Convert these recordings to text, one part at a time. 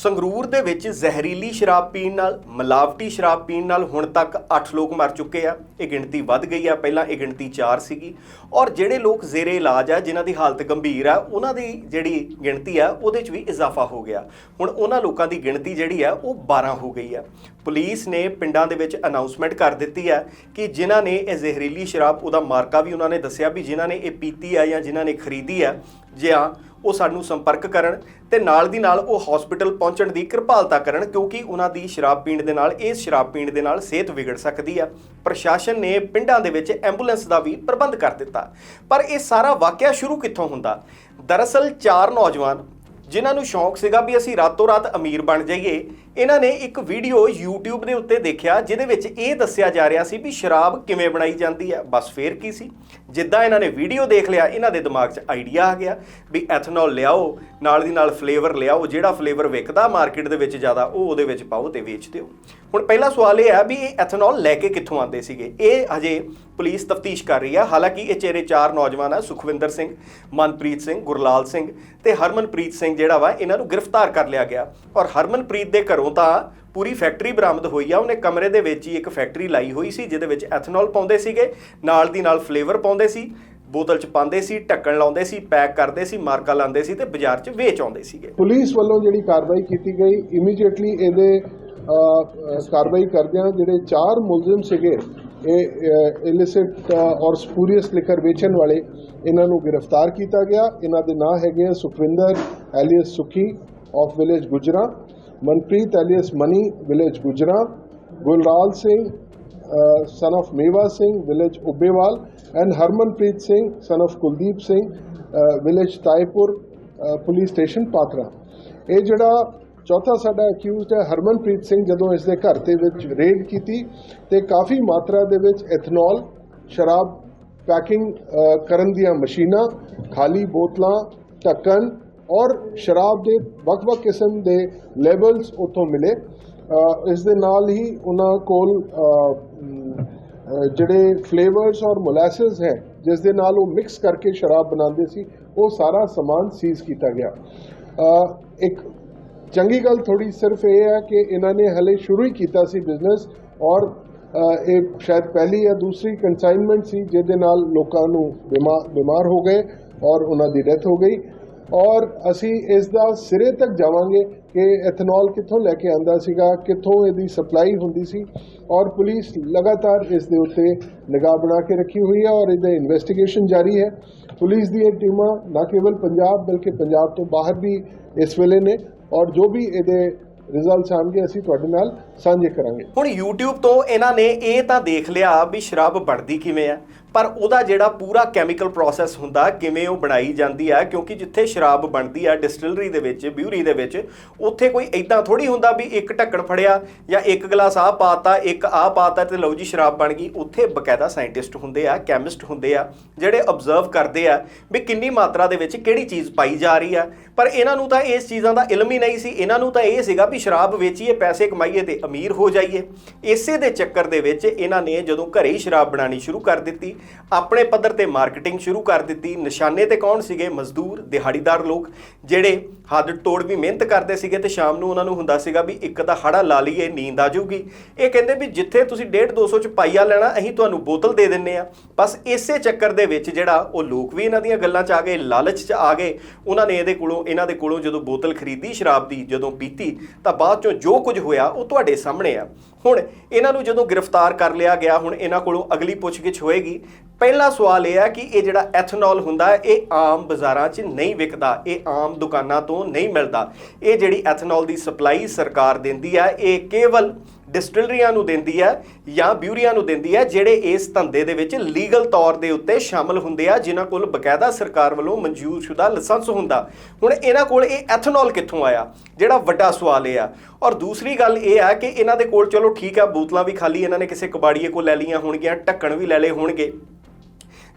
ਸੰਗਰੂਰ ਦੇ ਵਿੱਚ ਜ਼ਹਿਰੀਲੀ ਸ਼ਰਾਬ ਪੀਣ ਨਾਲ, ਮਿਲਾਵਟੀ ਸ਼ਰਾਬ ਪੀਣ ਨਾਲ ਹੁਣ ਤੱਕ 8 ਲੋਕ ਮਰ ਚੁੱਕੇ ਆ। ਇਹ ਗਿਣਤੀ ਵੱਧ ਗਈ ਆ। ਪਹਿਲਾਂ ਇਹ ਗਿਣਤੀ 4 ਸੀਗੀ। ਔਰ ਜਿਹੜੇ ਲੋਕ ਜ਼ੇਰੇ ਇਲਾਜ ਆ, ਜਿਨ੍ਹਾਂ ਦੀ ਹਾਲਤ ਗੰਭੀਰ ਆ, ਉਹਨਾਂ ਦੀ ਜਿਹੜੀ ਗਿਣਤੀ ਆ, ਉਹਦੇ 'ਚ ਵੀ ਇਜ਼ਾਫਾ ਹੋ ਗਿਆ। ਹੁਣ ਉਹਨਾਂ ਲੋਕਾਂ ਦੀ ਗਿਣਤੀ ਜਿਹੜੀ ਆ, ਉਹ 12 ਹੋ ਗਈ ਆ। ਪੁਲਿਸ ਨੇ ਪਿੰਡਾਂ ਦੇ ਵਿੱਚ ਅਨਾਉਂਸਮੈਂਟ ਕਰ ਦਿੱਤੀ ਹੈ ਕਿ ਜਿਨ੍ਹਾਂ ਨੇ ਇਹ ਜ਼ਹਿਰੀਲੀ ਸ਼ਰਾਬ, ਉਹਦਾ ਮਾਰਕਾ ਵੀ ਉਹਨਾਂ ਨੇ ਦੱਸਿਆ ਵੀ ਜਿਨ੍ਹਾਂ ਨੇ ਇਹ ਪੀਤੀ ਆ ਜਾਂ ਜਿਨ੍ਹਾਂ ਨੇ ਖਰੀਦੀ ਆ, ਜਾਂ ਉਹ ਸਾਨੂੰ ਸੰਪਰਕ ਕਰਨ ਤੇ ਨਾਲ ਦੀ ਨਾਲ ਉਹ ਹਸਪੀਟਲ ਪਹੁੰਚਣ ਦੀ ਕਿਰਪਾਲਤਾ ਕਰਨ ਕਿਉਂਕਿ ਉਹਨਾਂ ਦੀ ਸ਼ਰਾਬ ਪੀਣ ਦੇ ਨਾਲ, ਇਸ ਸ਼ਰਾਬ ਪੀਣ ਦੇ ਨਾਲ ਸਿਹਤ ਵਿਗੜ ਸਕਦੀ ਆ। ਪ੍ਰਸ਼ਾਸਨ ਨੇ ਪਿੰਡਾਂ ਦੇ ਵਿੱਚ ਐਂਬੂਲੈਂਸ ਦਾ ਵੀ ਪ੍ਰਬੰਧ ਕਰ ਦਿੱਤਾ। ਪਰ ਇਹ ਸਾਰਾ ਵਾਕਿਆ ਸ਼ੁਰੂ ਕਿੱਥੋਂ ਹੁੰਦਾ? ਦਰਅਸਲ ਚਾਰ ਨੌਜਵਾਨ, ਜਿਨ੍ਹਾਂ ਨੂੰ ਸ਼ੌਂਕ ਸੀਗਾ ਵੀ ਅਸੀਂ ਰਾਤੋਂ ਰਾਤ ਅਮੀਰ ਬਣ ਜਾਈਏ ਇਹਨਾਂ ਨੇ ਇੱਕ ਵੀਡੀਓ YouTube ਦੇ ਉੱਤੇ ਦੇਖਿਆ, ਜਿਹਦੇ ਵਿੱਚ ਇਹ ਦੱਸਿਆ ਜਾ ਰਿਹਾ ਸੀ ਵੀ ਸ਼ਰਾਬ ਕਿਵੇਂ ਬਣਾਈ ਜਾਂਦੀ ਹੈ। ਬਸ ਫੇਰ ਕੀ ਸੀ? ਜਿੱਦਾਂ ਇਹਨਾਂ ਨੇ ਵੀਡੀਓ ਦੇਖ ਲਿਆ, ਇਹਨਾਂ ਦੇ ਦਿਮਾਗ 'ਚ ਆਈਡੀਆ ਆ ਗਿਆ ਵੀ ਐਥਨੋਲ ਲਿਆਓ, ਨਾਲ ਦੀ ਨਾਲ ਫਲੇਵਰ ਲਿਆਓ, ਜਿਹੜਾ ਫਲੇਵਰ ਵਿਕਦਾ ਮਾਰਕੀਟ ਦੇ ਵਿੱਚ ਜ਼ਿਆਦਾ, ਉਹ ਉਹਦੇ ਵਿੱਚ ਪਾਓ ਤੇ ਵੇਚ ਦਿਓ। ਹੁਣ ਪਹਿਲਾ ਸਵਾਲ ਇਹ ਹੈ ਵੀ ਇਹ ਐਥਨੋਲ ਲੈ ਕੇ ਕਿੱਥੋਂ ਆਉਂਦੇ ਸੀਗੇ? ਇਹ ਹਜੇ ਪੁਲਿਸ ਤਫਤੀਸ਼ ਕਰ ਰਹੀ ਹੈ ਹਾਲਾਂਕਿ ਇਹ ਚਿਹਰੇ ਚਾਰ ਨੌਜਵਾਨ ਆ, ਸੁਖਵਿੰਦਰ ਸਿੰਘ, ਮਨਪ੍ਰੀਤ ਸਿੰਘ, ਗੁਰਲਾਲ ਸਿੰਘ ਤੇ ਹਰਮਨਪ੍ਰੀਤ ਸਿੰਘ ਜਿਹੜਾ ਵਾ, ਇਹਨਾਂ ਨੂੰ ਗ੍ਰਿਫਤਾਰ ਕਰ ਲਿਆ ਗਿਆ। ਔਰ ਹਰਮਨਪ੍ਰੀਤ ਦੇ ਘਰ ਤਾਂ ਪੂਰੀ ਫੈਕਟਰੀ ਬਰਾਮਦ ਹੋਈ ਆ। ਉਹਨੇ ਕਮਰੇ ਦੇ ਵਿੱਚ ਹੀ ਇੱਕ ਫੈਕਟਰੀ ਲਾਈ ਹੋਈ ਸੀ, ਜਿਹਦੇ ਵਿੱਚ ਐਥਨੋਲ ਪਾਉਂਦੇ ਸੀਗੇ, ਨਾਲ ਦੀ ਨਾਲ ਫਲੇਵਰ ਪਾਉਂਦੇ ਸੀ, ਬੋਤਲ 'ਚ ਪਾਉਂਦੇ ਸੀ, ਢੱਕਣ ਲਾਉਂਦੇ ਸੀ, ਪੈਕ ਕਰਦੇ ਸੀ, ਮਾਰਕਾ ਲਾਉਂਦੇ ਸੀ ਤੇ ਬਾਜ਼ਾਰ 'ਚ ਵੇਚ ਆਉਂਦੇ ਸੀਗੇ। ਪੁਲਿਸ ਵੱਲੋਂ ਜਿਹੜੀ ਕਾਰਵਾਈ ਕੀਤੀ ਗਈ ਇਮੀਡੀਏਟਲੀ ਇਹਦੇ ਕਾਰਵਾਈ ਕਰਦਿਆਂ ਜਿਹੜੇ ਚਾਰ ਮੁਲਜ਼ਮ ਸੀਗੇ, ਇਹ ਇਲਿਸਿਟ ਔਰ ਸਪੂਰੀਅਸ ਲਿਕਰ ਵੇਚਣ ਵਾਲੇ, ਇਹਨਾਂ ਨੂੰ ਗ੍ਰਿਫਤਾਰ ਕੀਤਾ ਗਿਆ। ਇਹਨਾਂ ਦੇ ਨਾਂ ਹੈਗੇ ਆ Sukhwinder alias Sukhi of village Gujra. Manpreet alias Mani village Gujra Gulral Singh son of Mewa Singh village Ubbewal and Harmanpreet Singh son of Kuldeep Singh village Taipur police station Patra ਇਹ ਜਿਹੜਾ ਚੌਥਾ ਸਾਡਾ accused ਹੈ ਹਰਮਨਪ੍ਰੀਤ ਸਿੰਘ ਜਦੋਂ ਇਸ ਦੇ ਘਰ ਦੇ ਵਿੱਚ ਰੇਡ ਕੀਤੀ ਤੇ ਕਾਫੀ ਮਾਤਰਾ ਦੇ ਵਿੱਚ ਐਥਨੋਲ ਸ਼ਰਾਬ ਪੈਕਿੰਗ uh, ਕਰਨ ਦੀਆਂ ਮਸ਼ੀਨਾਂ, ਖਾਲੀ ਬੋਤਲਾਂ, ਢੱਕਣ ਔਰ ਸ਼ਰਾਬ ਦੇ ਵੱਖ-ਵੱਖ ਕਿਸਮ ਦੇ ਲੈਬਲਸ ਉੱਥੋਂ ਮਿਲੇ। ਇਸ ਦੇ ਨਾਲ ਹੀ ਉਹਨਾਂ ਕੋਲ ਜਿਹੜੇ ਫਲੇਵਰਸ ਔਰ ਮੋਲੈਸਸ ਹੈ, ਜਿਸ ਦੇ ਨਾਲ ਉਹ ਮਿਕਸ ਕਰਕੇ ਸ਼ਰਾਬ ਬਣਾਉਂਦੇ ਸੀ, ਉਹ ਸਾਰਾ ਸਮਾਨ ਸੀਜ਼ ਕੀਤਾ ਗਿਆ। ਇੱਕ ਚੰਗੀ ਗੱਲ ਥੋੜੀ ਸਿਰਫ ਇਹ ਹੈ ਕਿ ਇਹਨਾਂ ਨੇ ਹਲੇ ਸ਼ੁਰੂ ਹੀ ਕੀਤਾ ਸੀ ਬਿਜ਼ਨਸ ਔਰ ਇਹ ਸ਼ਾਇਦ ਪਹਿਲੀ ਜਾਂ ਦੂਸਰੀ ਕੰਸਾਈਨਮੈਂਟ ਸੀ, ਜਿਹਦੇ ਨਾਲ ਲੋਕਾਂ ਨੂੰ ਬਿਮਾਰ ਬਿਮਾਰ ਹੋ ਗਏ ਔਰ ਉਹਨਾਂ ਦੀ ਡੈਥ ਹੋ ਗਈ। ਔਰ ਅਸੀਂ ਇਸ ਦਾ ਸਿਰੇ ਤੱਕ ਜਾਵਾਂਗੇ ਕਿ ਐਥਨੋਲ ਕਿੱਥੋਂ ਲੈ ਕੇ ਆਂਦਾ ਸੀਗਾ, ਕਿੱਥੋਂ ਇਹਦੀ ਸਪਲਾਈ ਹੁੰਦੀ ਸੀ, ਔਰ ਪੁਲਿਸ ਲਗਾਤਾਰ ਇਸ ਦੇ ਉੱਤੇ ਨਿਗਾਹ ਬਣਾ ਕੇ ਰੱਖੀ ਹੋਈ ਹੈ ਔਰ ਇਹਦਾ ਇਨਵੈਸਟੀਗੇਸ਼ਨ ਜਾਰੀ ਹੈ। ਪੁਲਿਸ ਦੀਆਂ ਟੀਮਾਂ ਨਾ ਕੇਵਲ ਪੰਜਾਬ ਬਲਕਿ ਪੰਜਾਬ ਤੋਂ ਬਾਹਰ ਵੀ ਇਸ ਵੇਲੇ ਨੇ ਔਰ ਜੋ ਵੀ ਇਹਦੇ ਰਿਜ਼ਲਟਸ ਆਣਗੇ, ਅਸੀਂ ਤੁਹਾਡੇ ਨਾਲ ਸਾਂਝੇ ਕਰਾਂਗੇ। ਹੁਣ YouTube ਤੋਂ ਇਹਨਾਂ ਨੇ ਇਹ ਤਾਂ ਦੇਖ ਲਿਆ ਵੀ ਸ਼ਰਾਬ ਬਣਦੀ ਕਿਵੇਂ ਆ ਪਰ ਉਹਦਾ ਜਿਹੜਾ ਪੂਰਾ ਕੈਮੀਕਲ ਪ੍ਰੋਸੈਸ ਹੁੰਦਾ, ਕਿਵੇਂ ਉਹ ਬਣਾਈ ਜਾਂਦੀ ਹੈ, ਕਿਉਂਕਿ ਜਿੱਥੇ ਸ਼ਰਾਬ ਬਣਦੀ ਆ ਡਿਸਟਿਲਰੀ ਦੇ ਵਿੱਚ ਬਿਊਰੀ ਦੇ ਵਿੱਚ, ਉੱਥੇ ਕੋਈ ਇਦਾਂ ਥੋੜੀ ਹੁੰਦਾ ਵੀ ਇੱਕ ਢੱਕਣ ਫੜਿਆ ਜਾਂ ਇੱਕ ਗਲਾਸ ਆਹ ਪਾਤਾ, ਇੱਕ ਆਹ ਪਾਤਾ ਤੇ ਲਓ ਜੀ ਸ਼ਰਾਬ ਬਣ ਗਈ। ਉੱਥੇ ਬਕਾਇਦਾ ਸਾਇੰਟਿਸਟ ਹੁੰਦੇ ਆ ਕੈਮਿਸਟ ਹੁੰਦੇ ਆ, ਜਿਹੜੇ ਆਬਜ਼ਰਵ ਕਰਦੇ ਆ ਵੀ ਕਿੰਨੀ ਮਾਤਰਾ ਦੇ ਵਿੱਚ ਕਿਹੜੀ ਚੀਜ਼ ਪਾਈ ਜਾ ਰਹੀ ਆ। ਪਰ ਇਹਨਾਂ ਨੂੰ ਤਾਂ ਇਸ ਚੀਜ਼ਾਂ ਦਾ ਇਲਮ ਹੀ ਨਹੀਂ ਸੀ। ਇਹਨਾਂ ਨੂੰ ਤਾਂ ਇਹ ਸੀਗਾ ਵੀ ਸ਼ਰਾਬ ਵੇਚੀਏ, ਪੈਸੇ ਕਮਾਈਏ ਤੇ ਅਮੀਰ ਹੋ ਜਾਈਏ। ਇਸੇ ਦੇ ਚੱਕਰ ਦੇ ਵਿੱਚ ਇਹਨਾਂ ਨੇ ਜਦੋਂ ਘਰੇ ਹੀ ਸ਼ਰਾਬ ਬਣਾਉਣੀ ਸ਼ੁਰੂ ਕਰ ਦਿੱਤੀ ਆਪਣੇ ਪੱਧਰ ਤੇ ਮਾਰਕੀਟਿੰਗ ਸ਼ੁਰੂ ਕਰ ਦਿੱਤੀ। ਨਿਸ਼ਾਨੇ ਤੇ ਕੌਣ ਸੀਗੇ? ਮਜ਼ਦੂਰ, ਦਿਹਾੜੀਦਾਰ ਲੋਕ, ਜਿਹੜੇ ਹੱਦ ਤੋੜ ਵੀ ਮਿਹਨਤ ਕਰਦੇ ਸੀਗੇ ਤੇ ਸ਼ਾਮ ਨੂੰ ਉਹਨਾਂ ਨੂੰ ਹੁੰਦਾ ਸੀਗਾ ਵੀ ਇੱਕ ਤਾਂ ਹੜਾ ਲਾ ਲਈਏ, ਨੀਂਦ ਆ ਜਾਊਗੀ। ਇਹ ਕਹਿੰਦੇ ਵੀ ਜਿੱਥੇ ਤੁਸੀਂ 1.5 200 ਚ ਪਾਈਆ ਲੈਣਾ, ਅਸੀਂ ਤੁਹਾਨੂੰ ਬੋਤਲ ਦੇ ਦਿੰਨੇ ਆ। ਬਸ ਇਸੇ ਚੱਕਰ ਦੇ ਵਿੱਚ ਜਿਹੜਾ ਉਹ ਲੋਕ ਵੀ ਇਹਨਾਂ ਦੀਆਂ ਗੱਲਾਂ 'ਚ ਆ ਗਏ, ਲਾਲਚ 'ਚ ਆ ਗਏ। ਉਹਨਾਂ ਨੇ ਇਹਦੇ ਕੋਲੋਂ, ਇਹਨਾਂ ਦੇ ਕੋਲੋਂ ਜਦੋਂ ਬੋਤਲ ਖਰੀਦੀ, ਸ਼ਰਾਬ ਦੀ ਜਦੋਂ ਪੀਤੀ, ਤਾਂ ਬਾਅਦ 'ਚੋਂ ਜੋ ਕੁਝ ਹੋਇਆ, ਉਹ ਤੁਹਾਡੇ ਸਾਹਮਣੇ ਆ। ਹੁਣ ਇਹਨਾਂ ਨੂੰ ਜਦੋਂ ਗ੍ਰਿਫਤਾਰ ਕਰ ਲਿਆ ਗਿਆ, ਹੁਣ ਇਹਨਾਂ ਕੋਲੋਂ ਅਗਲੀ ਪੁੱਛਗਿੱਛ ਹੋਏਗੀ। ਪਹਿਲਾ ਸਵਾਲ ਇਹ ਹੈ ਕਿ ਇਹ ਜਿਹੜਾ ਐਥਨੋਲ ਹੁੰਦਾ ਹੈ ਇਹ ਆਮ ਬਾਜ਼ਾਰਾਂ 'ਚ ਨਹੀਂ ਵਿਕਦਾ, ਇਹ ਆਮ ਦੁਕਾਨਾਂ ਤੋਂ ਨਹੀਂ ਮਿਲਦਾ। ਇਹ ਜਿਹੜੀ ਐਥਨੋਲ ਦੀ ਸਪਲਾਈ ਸਰਕਾਰ ਦਿੰਦੀ ਹੈ, ਇਹ ਕੇਵਲ ਡਿਸਟਿਲਰੀਆਂ ਨੂੰ ਦਿੰਦੀ ਹੈ ਜਾਂ ਬਿਊਰੀਆਂ ਨੂੰ ਦਿੰਦੀ ਹੈ, ਜਿਹੜੇ ਇਸ ਧੰਦੇ ਦੇ ਵਿੱਚ ਲੀਗਲ ਤੌਰ ਦੇ ਉੱਤੇ ਸ਼ਾਮਲ ਹੁੰਦੇ ਆ, ਜਿਨ੍ਹਾਂ ਕੋਲ ਬਕਾਇਦਾ ਸਰਕਾਰ ਵੱਲੋਂ ਮਨਜ਼ੂਰਸ਼ੁਦਾ ਲਾਇਸੈਂਸ ਹੁੰਦਾ। ਹੁਣ ਇਹਨਾਂ ਕੋਲ ਇਹ ਐਥਨੋਲ ਕਿੱਥੋਂ ਆਇਆ? ਜਿਹੜਾ ਵੱਡਾ ਸਵਾਲ ਇਹ ਆ। ਔਰ ਦੂਸਰੀ ਗੱਲ ਇਹ ਆ ਕਿ ਇਹਨਾਂ ਦੇ ਕੋਲ ਚਲੋ ਠੀਕ ਆ, ਬੋਤਲਾਂ ਵੀ ਖਾਲੀ, ਇਹਨਾਂ ਨੇ ਕਿਸੇ ਕਬਾੜੀਏ ਕੋਲ ਲੈ ਲਈਆਂ ਹੋਣਗੀਆਂ, ਢੱਕਣ ਵੀ ਲੈ ਲਏ ਹੋਣਗੇ।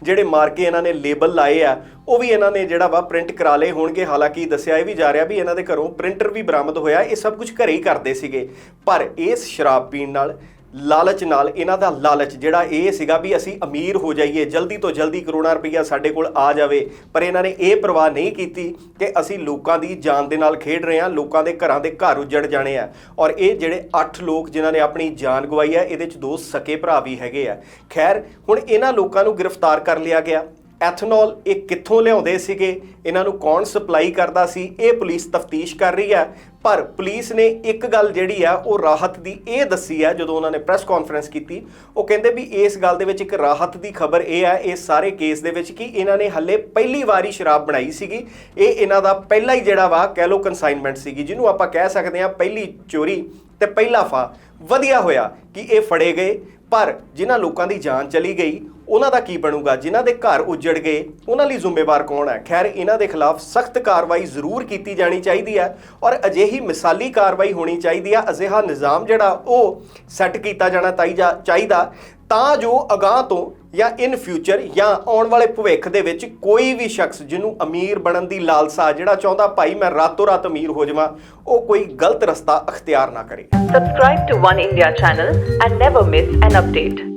ਜਿਹੜੇ ਮਾਰ ਕੇ ਇਹਨਾਂ ਨੇ ਲੇਬਲ ਲਾਏ ਆ, ਉਹ ਵੀ ਇਹਨਾਂ ਨੇ ਜਿਹੜਾ ਵਾ ਪ੍ਰਿੰਟ ਕਰਾ ਲਏ ਹੋਣਗੇ। ਹਾਲਾਂਕਿ ਦੱਸਿਆ ਇਹ ਵੀ ਜਾ ਰਿਹਾ ਵੀ ਇਹਨਾਂ ਦੇ ਘਰੋਂ ਪ੍ਰਿੰਟਰ ਵੀ ਬਰਾਮਦ ਹੋਇਆ, ਇਹ ਸਭ ਕੁਝ ਘਰੇ ਹੀ ਕਰਦੇ ਸੀਗੇ। ਪਰ ਇਸ ਸ਼ਰਾਬ ਪੀਣ ਨਾਲ ਲਾਲਚ ਨਾਲ ਇਹਨਾਂ ਦਾ ਲਾਲਚ, ਜਿਹੜਾ ਇਹ ਸੀਗਾ ਵੀ ਅਸੀਂ ਅਮੀਰ ਹੋ ਜਾਈਏ, ਜਲਦੀ ਤੋਂ ਜਲਦੀ ਕਰੋੜਾਂ ਰੁਪਈਆ ਸਾਡੇ ਕੋਲ ਆ ਜਾਵੇ। ਪਰ ਇਹਨਾਂ ਨੇ ਇਹ ਪਰਵਾਹ ਨਹੀਂ ਕੀਤੀ ਕਿ ਅਸੀਂ ਲੋਕਾਂ ਦੀ ਜਾਨ ਦੇ ਨਾਲ ਖੇਡ ਰਹੇ ਹਾਂ, ਲੋਕਾਂ ਦੇ ਘਰਾਂ ਦੇ ਘਰ ਉੱਜੜ ਜਾਣੇ ਆ। ਔਰ ਇਹ ਜਿਹੜੇ 8 ਲੋਕ ਜਿਨ੍ਹਾਂ ਨੇ ਆਪਣੀ ਜਾਨ ਗਵਾਈ ਹੈ, ਇਹਦੇ ਚ ਦੋ ਸਕੇ ਭਰਾ ਵੀ ਹੈਗੇ ਆ। ਖੈਰ, ਹੁਣ ਇਹਨਾਂ ਲੋਕਾਂ ਨੂੰ ਗ੍ਰਿਫਤਾਰ ਕਰ ਲਿਆ ਗਿਆ। ਐਥਨੋਲ ਇਹ ਕਿੱਥੋਂ ਲਿਆਉਂਦੇ ਸੀਗੇ? ਇਹਨਾਂ ਨੂੰ ਕੌਣ ਸਪਲਾਈ ਕਰਦਾ ਸੀ? ਇਹ ਪੁਲਿਸ ਤਫਤੀਸ਼ ਕਰ ਰਹੀ ਹੈ। ਪਰ ਪੁਲਿਸ ਨੇ ਇੱਕ ਗੱਲ ਜਿਹੜੀ ਆ, ਉਹ ਰਾਹਤ ਦੀ ਇਹ ਦੱਸੀ ਆ, ਜਦੋਂ ਉਹਨਾਂ ਨੇ ਪ੍ਰੈਸ ਕਾਨਫਰੰਸ ਕੀਤੀ, ਉਹ ਕਹਿੰਦੇ ਵੀ ਇਸ ਗੱਲ ਦੇ ਵਿੱਚ ਇੱਕ ਰਾਹਤ ਦੀ ਖਬਰ ਇਹ ਹੈ ਇਸ ਸਾਰੇ ਕੇਸ ਦੇ ਵਿੱਚ ਕਿ ਇਹਨਾਂ ਨੇ ਹੱਲੇ ਪਹਿਲੀ ਵਾਰੀ ਸ਼ਰਾਬ ਬਣਾਈ ਸੀਗੀ। ਇਹ ਇਹਨਾਂ ਦਾ ਪਹਿਲਾ ਹੀ ਜਿਹੜਾ ਵਾ, ਕਹਿ ਲੋ ਕਨਸਾਈਨਮੈਂਟ ਸੀਗੀ, ਜਿਹਨੂੰ ਆਪਾਂ ਕਹਿ ਸਕਦੇ ਹਾਂ ਪਹਿਲੀ ਚੋਰੀ ਤੇ ਪਹਿਲਾ ਫਾ ਵਧੀਆ ਹੋਇਆ ਕਿ ਇਹ ਫੜੇ ਗਏ, ਪਰ ਜਿਨ੍ਹਾਂ ਲੋਕਾਂ ਦੀ ਜਾਨ ਚਲੀ ਗਈ ਉਹਨਾਂ ਦਾ ਕੀ ਬਣੂਗਾ? ਜਿਨ੍ਹਾਂ ਦੇ ਘਰ ਉਜੜ ਗਏ, ਉਹਨਾਂ ਲਈ ਜ਼ਿੰਮੇਵਾਰ ਕੌਣ ਹੈ? ਖੈਰ, ਇਹਨਾਂ ਦੇ ਖਿਲਾਫ ਸਖਤ ਕਾਰਵਾਈ ਜ਼ਰੂਰ ਕੀਤੀ ਜਾਣੀ ਚਾਹੀਦੀ ਹੈ ਔਰ ਅਜਿਹੀ ਮਿਸਾਲੀ ਕਾਰਵਾਈ ਹੋਣੀ ਚਾਹੀਦੀ ਹੈ। ਅਜਿਹਾ ਨਿਜ਼ਾਮ ਜਿਹੜਾ ਉਹ ਸੈੱਟ ਕੀਤਾ ਜਾਣਾ ਚਾਹੀਦਾ ਤਾਂ ਜੋ ਅਗਾਹ ਤੋਂ ਜਾਂ ਇਨ ਫਿਊਚਰ ਜਾਂ ਆਉਣ ਵਾਲੇ ਭਵਿੱਖ ਦੇ ਵਿੱਚ ਕੋਈ ਵੀ ਸ਼ਖਸ ਜਿਹਨੂੰ ਅਮੀਰ ਬਣਨ ਦੀ ਲਾਲਸਾ ਜਿਹੜਾ ਚਾਹੁੰਦਾ, ਭਾਈ, ਮੈਂ ਰਾਤੋਂ ਰਾਤ ਅਮੀਰ ਹੋ ਜਾਵਾਂ, ਉਹ ਕੋਈ ਗਲਤ ਰਸਤਾ ਅਖਤਿਆਰ ਨਾ ਕਰੇ। Subscribe to One India channel and never miss an update.